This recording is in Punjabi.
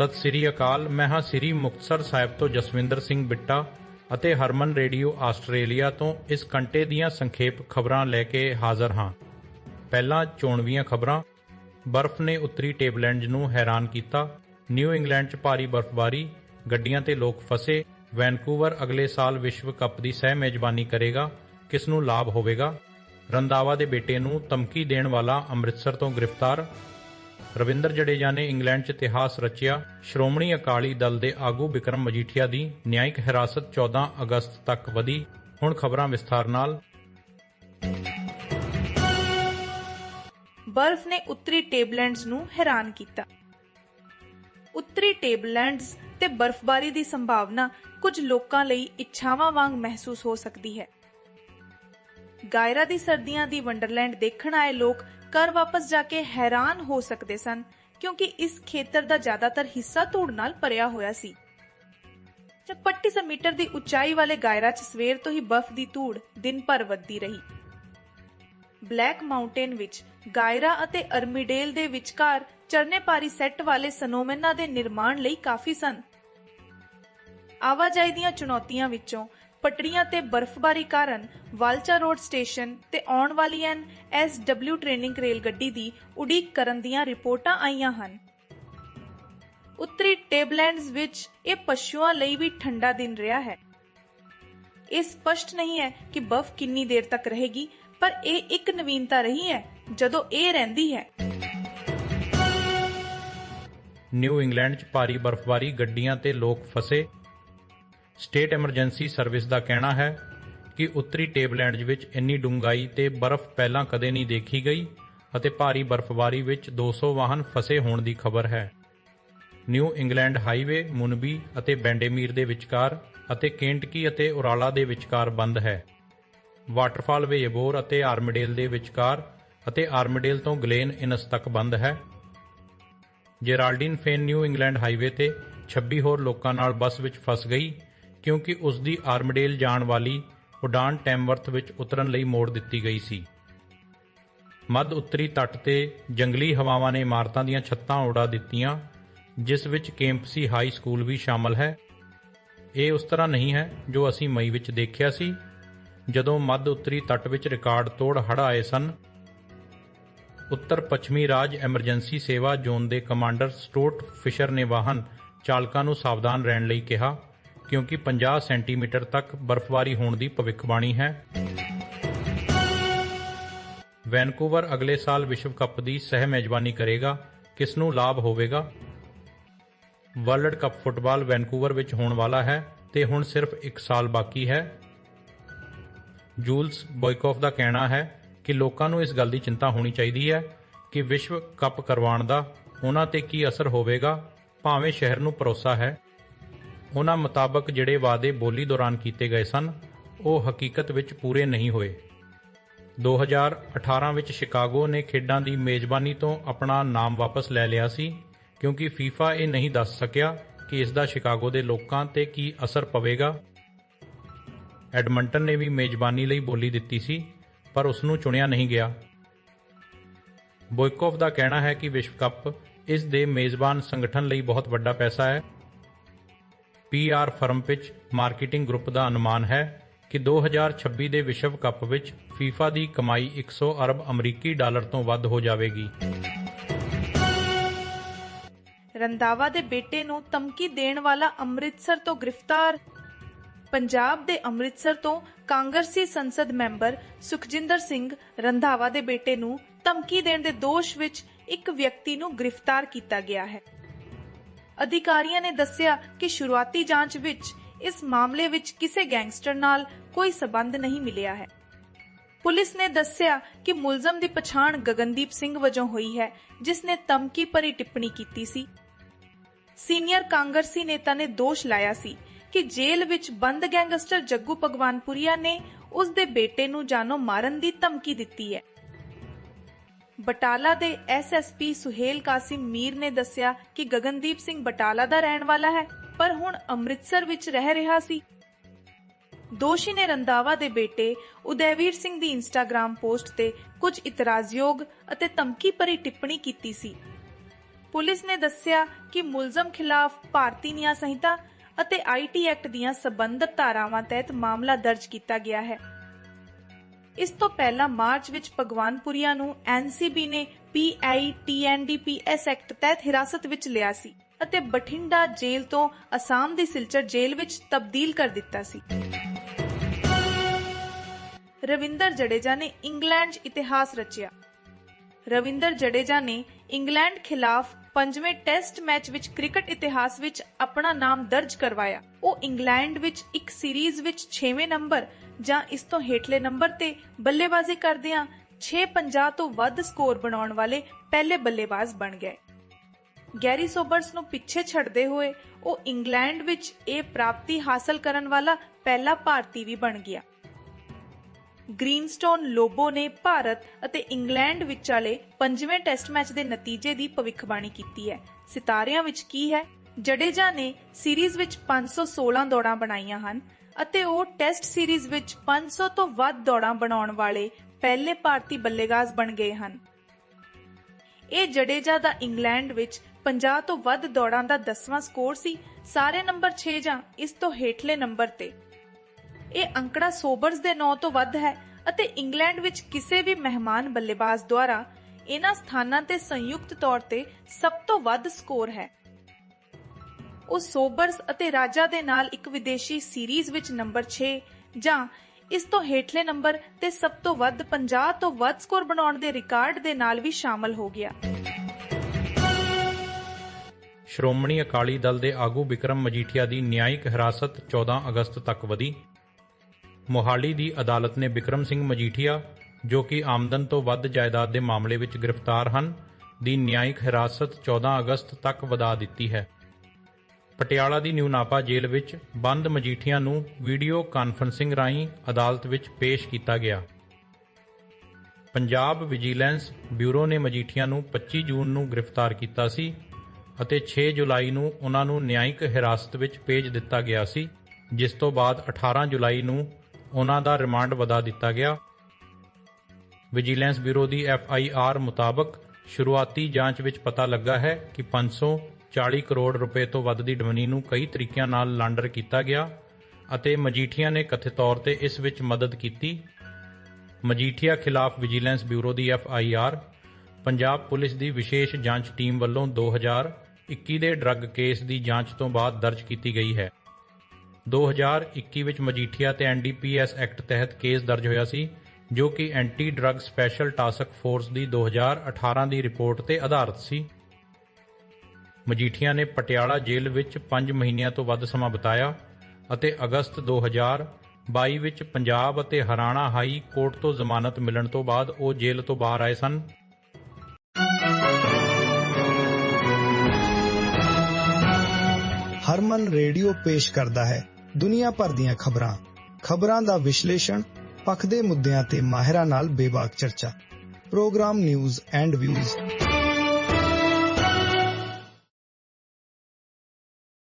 ਸਤਿ ਸ੍ਰੀ ਅਕਾਲ ਮੈਂ ਹਾਂ ਸ੍ਰੀ ਮੁਕਤਸਰ ਸਾਹਿਬ ਤੋਂ ਜਸਵਿੰਦਰ ਸਿੰਘ ਬਿੱਟਾ ਅਤੇ ਹਰਮਨ ਰੇਡੀਓ ਆਸਟ੍ਰੇਲੀਆ ਤੋਂ ਇਸ ਘੰਟੇ ਦੀਆਂ ਸੰਖੇਪ ਖਬਰਾਂ ਲੈ ਕੇ ਹਾਜ਼ਰ ਹਾਂ। ਪਹਿਲਾਂ ਚੋਣਵੀਆਂ ਖਬਰਾਂ। ਬਰਫ਼ ਨੇ ਉੱਤਰੀ ਟੇਬਲੈਂਡਜ਼ ਨੂੰ ਹੈਰਾਨ ਕੀਤਾ। ਨਿਊ ਇੰਗਲੈਂਡ 'ਚ ਭਾਰੀ ਬਰਫ਼ਬਾਰੀ। ਗੱਡੀਆਂ ਤੇ ਲੋਕ ਫਸੇ। ਵੈਨਕੂਵਰ ਅਗਲੇ ਸਾਲ ਵਿਸ਼ਵ ਕੱਪ ਦੀ ਸਹਿ ਮੇਜ਼ਬਾਨੀ ਕਰੇਗਾ। ਕਿਸ ਨੂੰ ਲਾਭ ਹੋਵੇਗਾ? ਰੰਦਾਵਾ ਦੇ ਬੇਟੇ ਨੂੰ ਧਮਕੀ ਦੇਣ ਵਾਲਾ ਅੰਮ੍ਰਿਤਸਰ ਤੋਂ ਗ੍ਰਿਫਤਾਰ ਰਵਿੰਦਰ ਜਡੇਜਾ ਨੇ ਇੰਗਲੈਂਡ 'ਚ ਇਤਿਹਾਸ ਰਚਿਆ ਸ਼੍ਰੋਮਣੀ ਅਕਾਲੀ ਦਲ ਦੇ ਆਗੂ ਵਿਕਰਮ ਮਜੀਠੀਆ ਦੀ ਨਿਆਇਕ ਹਿਰਾਸਤ 14 ਅਗਸਤ ਤੱਕ ਵਧੀ। ਹੁਣ ਖਬਰਾਂ ਵਿਸਥਾਰ ਨਾਲ। ਬਰਫ਼ ਨੇ ਉੱਤਰੀ ਟੇਬਲੈਂਡਸ ਨੂੰ ਹੈਰਾਨ ਕੀਤਾ। ਉੱਤਰੀ ਟੇਬਲੈਂਡਸ ਤੇ ਬਰਫ਼ਬਾਰੀ ਦੀ ਸੰਭਾਵਨਾ ਕੁਝ ਲੋਕਾਂ ਲਈ ਇੱਛਾਵਾਂ ਵਾਂਗ ਮਹਿਸੂਸ ਹੋ ਸਕਦੀ ਹੈ। ਗਾਇਰਾ ਦੀ ਸਰਦੀਆਂ ਦੀ ਵੰਡਰਲੈਂਡ ਦੇਖਣ ਆਏ ਲੋਕ ਘਰ ਵਾਪਸ ਜਾ ਕੇ ਹੈਰਾਨ ਹੋ ਸਕਦੇ ਸਨ, ਕਿਉਂਕਿ ਇਸ ਖੇਤਰ ਦਾ ਜ਼ਿਆਦਾਤਰ ਹਿੱਸਾ ਧੂੜ ਨਾਲ ਭਰਿਆ ਹੋਇਆ ਸੀ। ਜਦ 25 ਮੀਟਰ ਦੀ ਉਚਾਈ ਵਾਲੇ ਗਾਇਰਾ 'ਚ ਸਵੇਰ ਤੋਂ ਹੀ ਬਰਫ਼ ਦੀ ਧੂੜ ਦਿਨ ਭਰ ਵੱਧਦੀ ਰਹੀ। ਬਲੈਕ ਮਾਊਂਟੇਨ ਵਿੱਚ ਗਾਇਰਾ ਅਤੇ ਅਰਮੀਡੇਲ ਦੇ ਵਿਚਕਾਰ ਚਰਨੇ ਪਾਰੀ ਸੈੱਟ ਵਾਲੇ ਸਨੋਮੈਨਾਂ ਦੇ ਨਿਰਮਾਣ ਲਈ ਕਾਫੀ ਸਨ। ਆਵਾਜਾਈ ਦੀਆਂ ਚੁਣੌਤੀਆਂ ਵਿੱਚੋਂ ਪਟੜੀਆਂ ਤੇ ਬਰਫ਼ਬਾਰੀ ਕਾਰਨ ਵਾਲਚਾ ਰੋਡ ਸਟੇਸ਼ਨ ਤੇ ਆਉਣ ਵਾਲੀ ਐਨ ਐਸਡਬਲਿਊ ਟ੍ਰੇਨਿੰਗ ਰੇਲ ਗੱਡੀ ਦੀ ਉਡੀਕ ਕਰਨ ਦੀਆਂ ਰਿਪੋਰਟਾਂ ਆਈਆਂ ਹਨ। ਉੱਤਰੀ ਟੇਬਲੈਂਡਸ ਵਿੱਚ ਇਹ ਪਸ਼ੂਆਂ ਲਈ ਵੀ ਠੰਡਾ ਦਿਨ ਰਿਹਾ ਹੈ। ਇਹ ਸਪਸ਼ਟ ਨਹੀਂ ਹੈ ਕਿ ਬਰਫ਼ ਕਿੰਨੀ ਦੇਰ ਤੱਕ ਰਹੇਗੀ, ਪਰ ਇਹ ਇੱਕ ਨਵੀਨਤਾ ਰਹੀ ਹੈ ਜਦੋਂ ਇਹ ਰਹਿੰਦੀ ਹੈ। ਨਿਊ ਇੰਗਲੈਂਡ 'ਚ ਭਾਰੀ ਬਰਫ਼ਬਾਰੀ, ਗੱਡੀਆਂ ਤੇ ਲੋਕ ਫਸੇ। ਸਟੇਟ ਐਮਰਜੈਂਸੀ ਸਰਵਿਸ ਦਾ ਕਹਿਣਾ ਹੈ ਕਿ ਉੱਤਰੀ ਟੇਬਲੈਂਡਜ਼ ਵਿੱਚ ਇੰਨੀ ਡੂੰਘਾਈ ਤੇ ਬਰਫ਼ ਪਹਿਲਾਂ ਕਦੇ ਨਹੀਂ ਦੇਖੀ ਗਈ ਅਤੇ ਭਾਰੀ ਬਰਫ਼ਬਾਰੀ ਵਿੱਚ 200 ਵਾਹਨ ਫਸੇ ਹੋਣ ਦੀ ਖਬਰ ਹੈ। ਨਿਊ ਇੰਗਲੈਂਡ ਹਾਈਵੇ, ਮੁਨਬੀ ਅਤੇ ਬੈਂਡੇਮੀਰ ਦੇ ਵਿਚਕਾਰ ਅਤੇ ਕੇਂਟਕੀ ਅਤੇ ਉਰਾਲਾ ਦੇ ਵਿਚਕਾਰ ਬੰਦ ਹੈ। ਵਾਟਰਫਾਲ ਵੇਯਬੋਰ ਅਤੇ ਆਰਮਡੇਲ ਦੇ ਵਿਚਕਾਰ ਅਤੇ ਆਰਮਡੇਲ ਤੋਂ ਗਲੇਨ ਇਨਸ ਤੱਕ ਬੰਦ ਹੈ। Geraldine Fenn New England highway ਤੇ 26 ਹੋਰ ਲੋਕਾਂ ਨਾਲ ਬੱਸ ਵਿੱਚ ਫਸ ਗਈ ਕਿਉਂਕਿ ਉਸ ਦੀ ਆਰਮਡੇਲ ਜਾਣ ਵਾਲੀ ਉਡਾਨ ਟੈਮਵਰਥ ਵਿੱਚ ਉਤਰਨ ਲਈ ਮੋੜ ਦਿੱਤੀ ਗਈ ਸੀ। ਮੱਧ ਉੱਤਰੀ ਤੱਟ ਤੇ ਜੰਗਲੀ ਹਵਾਵਾਂ ਨੇ ਇਮਾਰਤਾਂ ਦੀਆਂ ਛੱਤਾਂ ਉਡਾ ਦਿੱਤੀਆਂ, ਜਿਸ ਵਿੱਚ ਕੇਂਪਸੀ ਹਾਈ ਸਕੂਲ ਵੀ ਸ਼ਾਮਲ ਹੈ। ਇਹ ਉਸ ਤਰ੍ਹਾਂ ਨਹੀਂ ਹੈ ਜੋ ਅਸੀਂ ਮਈ ਵਿੱਚ ਦੇਖਿਆ ਸੀ, ਜਦੋਂ ਮੱਧ ਉੱਤਰੀ ਤੱਟ ਵਿੱਚ ਰਿਕਾਰਡ ਤੋੜ ਹੜ੍ਹ ਆਏ ਸਨ। ਉੱਤਰ ਪੱਛਮੀ ਰਾਜ ਐਮਰਜੈਂਸੀ ਸੇਵਾ ਜ਼ੋਨ ਦੇ ਕਮਾਂਡਰ ਸਟੋਰਟ ਫਿਸ਼ਰ ਨੇ ਵਾਹਨ ਚਾਲਕਾਂ ਨੂੰ ਸਾਵਧਾਨ ਰਹਿਣ ਲਈ ਕਿਹਾ। ਕਿਉਂਕਿ 50 ਸੈਂਟੀਮੀਟਰ ਤੱਕ ਬਰਫ਼ਬਾਰੀ ਹੋਣ ਦੀ ਭਵਿੱਖਬਾਣੀ ਹੈ। ਵੈਨਕੂਵਰ ਅਗਲੇ ਸਾਲ ਵਿਸ਼ਵ ਕੱਪ ਦੀ ਸਹਿ ਮੇਜ਼ਬਾਨੀ ਕਰੇਗਾ। ਕਿਸ ਨੂੰ ਲਾਭ ਹੋਵੇਗਾ? ਵਰਲਡ ਕੱਪ ਫੁੱਟਬਾਲ ਵੈਨਕੂਵਰ ਵਿੱਚ ਹੋਣ ਵਾਲਾ ਹੈ ਤੇ ਹੁਣ ਸਿਰਫ 1 ਸਾਲ ਬਾਕੀ ਹੈ। ਜੂਲਸ, ਬੋਇਕੋਫ ਦਾ ਕਹਿਣਾ ਹੈ ਕਿ ਲੋਕਾਂ ਨੂੰ ਇਸ ਗੱਲ ਦੀ ਚਿੰਤਾ ਹੋਣੀ ਚਾਹੀਦੀ ਹੈ ਕਿ ਵਿਸ਼ਵ ਕੱਪ ਕਰਵਾਉਣ ਦਾ ਉਹਨਾਂ ਤੇ ਕੀ ਅਸਰ ਹੋਵੇਗਾ, ਭਾਵੇਂ ਸ਼ਹਿਰ ਨੂੰ ਭਰੋਸਾ ਹੈ। ਉਹਨਾਂ ਮੁਤਾਬਕ ਜਿਹੜੇ ਵਾਅਦੇ ਬੋਲੀ ਦੌਰਾਨ ਕੀਤੇ ਗਏ ਸਨ, ਉਹ ਹਕੀਕਤ ਵਿੱਚ ਪੂਰੇ ਨਹੀਂ ਹੋਏ। 2018 ਵਿੱਚ ਸ਼ਿਕਾਗੋ ਨੇ ਖੇਡਾਂ ਦੀ ਮੇਜ਼ਬਾਨੀ ਤੋਂ ਆਪਣਾ ਨਾਮ ਵਾਪਸ ਲੈ ਲਿਆ ਸੀ, ਕਿਉਂਕਿ ਫੀਫਾ ਇਹ ਨਹੀਂ ਦੱਸ ਸਕਿਆ ਕਿ ਇਸ ਦਾ ਸ਼ਿਕਾਗੋ ਦੇ ਲੋਕਾਂ ਤੇ ਕੀ ਅਸਰ ਪਵੇਗਾ। ਐਡਮੰਟਨ ਨੇ ਵੀ ਮੇਜ਼ਬਾਨੀ ਲਈ ਬੋਲੀ ਦਿੱਤੀ ਸੀ, ਪਰ ਉਸ ਨੂੰ ਚੁਣਿਆ ਨਹੀਂ ਗਿਆ। ਬੋਇਕੋਫ ਦਾ ਕਹਿਣਾ ਹੈ ਕਿ ਵਿਸ਼ਵ ਕੱਪ ਇਸ ਦੇ ਮੇਜ਼ਬਾਨ ਸੰਗਠਨ ਲਈ ਬਹੁਤ ਵੱਡਾ ਪੈਸਾ ਹੈ। PR firm Pitch Marketing Group ਦਾ ਅਨੁਮਾਨ ਹੈ ਕਿ 2026 ਦੇ ਵਿਸ਼ਵ ਕੱਪ ਵਿੱਚ ਫੀਫਾ ਦੀ ਕਮਾਈ 100 ਅਰਬ ਅਮਰੀਕੀ ਡਾਲਰ ਤੋਂ ਵੱਧ ਹੋ ਜਾਵੇਗੀ। ਰੰਦਾਵਾ ਦੇ ਬੇਟੇ ਨੂੰ ਧਮਕੀ ਦੇਣ ਵਾਲਾ ਅੰਮ੍ਰਿਤਸਰ ਤੋਂ ਗ੍ਰਿਫਤਾਰ। ਪੰਜਾਬ ਦੇ ਅੰਮ੍ਰਿਤਸਰ ਤੋਂ ਕਾਂਗਰਸੀ ਸੰਸਦ ਮੈਂਬਰ ਸੁਖਜਿੰਦਰ ਸਿੰਘ ਰੰਧਾਵਾ ਦੇ ਬੇਟੇ ਨੂੰ ਧਮਕੀ ਦੇਣ ਦੇ ਦੋਸ਼ ਵਿੱਚ ਇੱਕ ਵਿਅਕਤੀ ਨੂੰ ਗ੍ਰਿਫਤਾਰ ਕੀਤਾ ਗਿਆ ਹੈ। ਅਧਿਕਾਰੀਆਂ ਨੇ ਦੱਸਿਆ ਕਿ ਸ਼ੁਰੂਆਤੀ ਜਾਂਚ ਵਿੱਚ ਇਸ ਮਾਮਲੇ ਵਿੱਚ ਕਿਸੇ ਗੈਂਗਸਟਰ ਨਾਲ ਕੋਈ ਸਬੰਧ ਨਹੀਂ ਮਿਲਿਆ ਹੈ। ਪੁਲਿਸ ਨੇ ਦੱਸਿਆ ਕਿ ਮੁਲਜ਼ਮ ਦੀ ਪਛਾਣ ਗਗਨਦੀਪ ਸਿੰਘ ਵਜੋਂ ਹੋਈ ਹੈ, ਜਿਸ ਨੇ ਧਮਕੀ ਭਰੀ ਟਿੱਪਣੀ ਕੀਤੀ ਸੀ। ਸੀਨੀਅਰ ਕਾਂਗਰਸੀ ਨੇਤਾ ਨੇ ਦੋਸ਼ ਲਾਇਆ ਸੀ ਕਿ ਜੇਲ੍ਹ ਵਿੱਚ ਬੰਦ ਗੈਂਗਸਟਰ ਜੱਗੂ ਭਗਵਾਨਪੁਰੀਆ ਨੇ ਉਸ ਦੇ ਬੇਟੇ ਨੂੰ ਜਾਨੋਂ ਮਾਰਨ ਦੀ ਧਮਕੀ ਦਿੱਤੀ ਹੈ। ਬਟਾਲਾ ਦੇ ਐਸਐਸਪੀ ਸੁਹੇਲ ਕਾਸਿਮ ਮੀਰ ਨੇ ਦੱਸਿਆ ਕਿ ਗਗਨਦੀਪ ਸਿੰਘ ਬਟਾਲਾ ਦਾ ਰਹਿਣ ਵਾਲਾ ਹੈ, ਪਰ ਹੁਣ ਅੰਮ੍ਰਿਤਸਰ ਵਿੱਚ ਰਹਿ ਰਿਹਾ ਸੀ। ਦੋਸ਼ੀ ਨੇ ਰੰਦਾਵਾ ਦੇ ਬੇਟੇ ਉਦੈਵੀਰ ਸਿੰਘ ਦੀ ਇੰਸਟਾਗ੍ਰam ਪੋਸਟ ਤੇ ਕੁਝ ਇਤਰਾਜ਼ਯੋਗ ਅਤੇ ਧਮਕੀ ਭਰੀ ਟਿੱਪਣੀ ਕੀਤੀ ਸੀ। ਪੁਲਿਸ ਨੇ ਦੱਸਿਆ ਕਿ ਮੁਲਜ਼ਮ ਖਿਲਾਫ ਭਾਰਤੀ ਨਿਆਂ ਸੰਹਿਤਾ ਅਤੇ ਆਈਟੀ ਐਕਟ ਦੀਆਂ ਸਬੰਧਤ ਧਾਰਾਵਾਂ ਤਹਿਤ ਮਾਮਲਾ ਦਰਜ ਕੀਤਾ ਗਿਆ ਹੈ। ਇਸ ਤੋਂ ਪਹਿਲਾਂ ਮਾਰਚ ਵਿੱਚ ਭਗਵਾਨਪੁਰੀਆ ਨੂੰ ਐਨਸੀਬੀ ਨੇ ਪੀਆਈਟੀਐਨਡੀਪੀਐਸ ਐਕਟ ਤਹਿਤ ਹਿਰਾਸਤ ਵਿੱਚ ਲਿਆ ਸੀ ਅਤੇ ਬਠਿੰਡਾ ਜੇਲ੍ਹ ਤੋਂ ਅਸਾਮ ਦੀ ਸਿਲਚਰ ਜੇਲ੍ਹ ਵਿੱਚ ਤਬਦੀਲ ਕਰ ਦਿੱਤਾ ਸੀ। ਰਵਿੰਦਰ ਜਡੇਜਾ ਨੇ ਇੰਗਲੈਂਡ 'ਚ ਇਤਿਹਾਸ ਰਚਿਆ। ਰਵਿੰਦਰ ਜਡੇਜਾ ਨੇ ਇੰਗਲੈਂਡ ਖਿਲਾਫ ਪੰਜਵੇਂ ਟੈਸਟ ਮੈਚ ਵਿੱਚ ਕ੍ਰਿਕਟ ਇਤਿਹਾਸ ਵਿੱਚ ਆਪਣਾ ਨਾਮ ਦਰਜ ਕਰਵਾਇਆ। ਉਹ ਇੰਗਲੈਂਡ ਵਿੱਚ ਇੱਕ ਸੀਰੀਜ਼ ਵਿੱਚ 6ਵੇਂ ਨੰਬਰ ਜਾਂ ਇਸ ਤੋਂ ਹੇਠਲੇ ਨੰਬਰ ਤੇ ਬੱਲੇਬਾਜ਼ੀ ਕਰਦਿਆਂ 650 ਤੋਂ ਵੱਧ ਸਕੋਰ ਬਣਾਉਣ ਵਾਲੇ ਪਹਿਲੇ ਬੱਲੇਬਾਜ਼ ਬਣ ਗਏ। ਗੈਰੀ ਸੋਬਰਸ ਨੂੰ ਪਿੱਛੇ ਛੱਡਦੇ ਹੋਏ ਉਹ ਇੰਗਲੈਂਡ ਵਿੱਚ ਇਹ ਪ੍ਰਾਪਤੀ ਹਾਸਲ ਕਰਨ ਵਾਲਾ ਪਹਿਲਾ ਭਾਰਤੀ ਵੀ ਬਣ ਗਿਆ। ਗ੍ਰੀਨਸਟੋਨ ਲੋਬੋ ਨੇ ਭਾਰਤ ਅਤੇ ਇੰਗਲੈਂਡ ਵਿਚਾਲੇ ਪੰਜਵੇਂ ਟੈਸਟ ਮੈਚ ਦੇ ਨਤੀਜੇ ਦੀ ਭਵਿੱਖਬਾਣੀ ਕੀਤੀ ਹੈ। ਸਿਤਾਰਿਆਂ ਵਿੱਚ ਕੀ ਹੈ? ਜਡੇਜਾ ਨੇ ਸੀਰੀਜ਼ ਵਿੱਚ 516 ਦੌੜਾਂ ਬਣਾਈਆਂ ਹਨ। ਅਤੇ ਉਹ ਟੈਸਟ ਸੀਰੀਜ਼ ਵਿੱਚ 500 ਤੋਂ ਵੱਧ ਦੌੜਾਂ ਬਣਾਉਣ ਵਾਲੇ ਪਹਿਲੇ ਭਾਰਤੀ ਬੱਲੇਬਾਜ਼ ਬਣ ਗਏ ਹਨ। ਇਹ ਜਡੇਜਾ ਦਾ ਇੰਗਲੈਂਡ ਵਿੱਚ 50 ਤੋਂ ਵੱਧ ਦੌੜਾਂ ਦਾ 10ਵਾਂ ਸਕੋਰ ਸੀ, ਸਾਰੇ ਨੰਬਰ 6 ਜਾਂ ਇਸ ਤੋਂ ਹੇਠਲੇ ਨੰਬਰ ਤੇ। ਇਹ ਅੰਕੜਾ ਸੋਬਰਸ ਦੇ 9 ਤੋਂ ਵੱਧ ਹੈ ਅਤੇ ਇੰਗਲੈਂਡ ਵਿੱਚ ਕਿਸੇ ਵੀ ਮਹਿਮਾਨ ਬੱਲੇਬਾਜ਼ ਦੁਆਰਾ ਇਹਨਾਂ ਸਥਾਨਾਂ ਤੇ ਸੰਯੁਕਤ ਤੌਰ ਤੇ ਸਭ ਤੋਂ ਵੱਧ ਸਕੋਰ ਹੈ। ਉਹ ਸੋਬਰਸ ਅਤੇ ਰਾਜਾ ਦੇ ਨਾਲ ਇੱਕ ਵਿਦੇਸ਼ੀ ਸੀਰੀਜ਼ ਵਿੱਚ ਨੰਬਰ 6 ਜਾਂ ਇਸ ਤੋਂ ਹੇਠਲੇ ਨੰਬਰ ਤੇ ਸਭ ਤੋਂ ਵੱਧ 50 ਤੋਂ ਵੱਧ ਸਕੋਰ ਬਣਾਉਣ ਦੇ ਰਿਕਾਰਡ ਦੇ ਨਾਲ ਵੀ ਸ਼ਾਮਲ ਹੋ ਗਿਆ। ਸ਼੍ਰੋਮਣੀ ਅਕਾਲੀ ਦਲ ਦੇ ਆਗੂ ਵਿਕਰਮ ਮਜੀਠੀਆ ਦੀ ਨਿਆਇਕ ਹਿਰਾਸਤ 14 ਅਗਸਤ ਤੱਕ ਵਧੀ। ਮੋਹਾਲੀ ਦੀ ਅਦਾਲਤ ਨੇ ਵਿਕਰਮ ਸਿੰਘ ਮਜੀਠੀਆ, ਜੋ ਕਿ ਆਮਦਨ ਤੋਂ ਵੱਧ ਜਾਇਦਾਦ ਦੇ ਮਾਮਲੇ ਵਿੱਚ ਗ੍ਰਿਫਤਾਰ ਹਨ, ਦੀ ਨਿਆਇਕ ਹਿਰਾਸਤ 14 ਅਗਸਤ ਤੱਕ ਵਧਾ ਦਿੱਤੀ ਹੈ। ਪਟਿਆਲਾ ਦੀ ਨਿਊਨਾਪਾ ਜੇਲ੍ਹ ਵਿੱਚ ਬੰਦ ਮਜੀਠੀਆਂ ਨੂੰ ਵੀਡੀਓ ਕਾਨਫਰੰਸਿੰਗ ਰਾਹੀਂ ਅਦਾਲਤ ਵਿੱਚ ਪੇਸ਼ ਕੀਤਾ ਗਿਆ। ਪੰਜਾਬ ਵਿਜੀਲੈਂਸ ਬਿਊਰੋ ਨੇ ਮਜੀਠੀਆ ਨੂੰ 25 ਜੂਨ ਨੂੰ ਗ੍ਰਿਫਤਾਰ ਕੀਤਾ ਸੀ ਅਤੇ 6 ਜੁਲਾਈ ਨੂੰ ਉਹਨਾਂ ਨੂੰ ਨਿਆਇਕ ਹਿਰਾਸਤ ਵਿੱਚ ਭੇਜ ਦਿੱਤਾ ਗਿਆ ਸੀ, ਜਿਸ ਤੋਂ ਬਾਅਦ 18 ਜੁਲਾਈ ਨੂੰ ਉਹਨਾਂ ਦਾ ਰਿਮਾਂਡ ਵਧਾ ਦਿੱਤਾ ਗਿਆ। ਵਿਜੀਲੈਂਸ ਬਿਊਰੋ ਦੀ ਐਫ ਆਈ ਆਰ ਮੁਤਾਬਕ ਸ਼ੁਰੂਆਤੀ ਜਾਂਚ ਵਿੱਚ ਪਤਾ ਲੱਗਾ ਹੈ ਕਿ 540 ਕਰੋੜ ਰੁਪਏ ਤੋਂ ਵੱਧ ਦੀ ਡਮਨੀ ਨੂੰ ਕਈ ਤਰੀਕਿਆਂ ਨਾਲ ਲਾਂਡਰ ਕੀਤਾ ਗਿਆ ਅਤੇ ਮਜੀਠੀਆ ਨੇ ਕਥਿਤ ਤੌਰ ਤੇ ਇਸ ਵਿੱਚ ਮਦਦ ਕੀਤੀ। ਮਜੀਠੀਆ ਖਿਲਾਫ vigilance bureau the F I R, Punjab police ਦੀ ਵਿਸ਼ੇਸ਼ ਜਾਂਚ ਟੀਮ ਵੱਲੋਂ 2021 ਦੇ ਡਰੱਗ ਕੇਸ ਦੀ ਜਾਂਚ ਤੋਂ ਬਾਅਦ ਦਰਜ ਕੀਤੀ ਗਈ ਹੈ। 2021 ਵਿੱਚ ਮਜੀਠੀਆ ਤੇ ਐਨਡੀਪੀਐਸ ਐਕਟ ਤਹਿਤ ਕੇਸ ਦਰਜ ਹੋਇਆ ਸੀ, ਜੋ ਕਿ anti drug special task force ਦੀ 2018 ਦੀ ਰਿਪੋਰਟ ਤੇ ਆਧਾਰਿਤ ਸੀ। ਮਜੀਠੀਆ ਨੇ ਪਟਿਆਲਾ ਜੇਲ੍ਹ ਵਿੱਚ 5 ਮਹੀਨਿਆਂ ਤੋਂ ਵੱਧ ਸਮਾਂ ਬਿਤਾਇਆ ਅਤੇ ਅਗਸਤ 2022 ਵਿੱਚ ਪੰਜਾਬ ਅਤੇ ਹਰਿਆਣਾ ਹਾਈ ਕੋਰਟ ਤੋਂ ਜ਼ਮਾਨਤ ਮਿਲਣ ਤੋਂ ਬਾਅਦ ਉਹ ਜੇਲ੍ਹ ਤੋਂ ਬਾਹਰ ਆਏ ਸਨ। ਹਰਮਨ ਰੇਡੀਓ ਪੇਸ਼ ਕਰਦਾ ਹੈ ਦੁਨੀਆ ਭਰ ਦੀਆਂ ਖਬਰਾਂ। ਖਬਰਾਂ ਦਾ ਵਿਸ਼ਲੇਸ਼ਣ, ਪੱਖ ਦੇ ਮੁੱਦਿਆਂ ਤੇ ਮਾਹਿਰਾਂ ਨਾਲ ਬੇਬਾਕ ਚਰਚਾ। Programme news and views.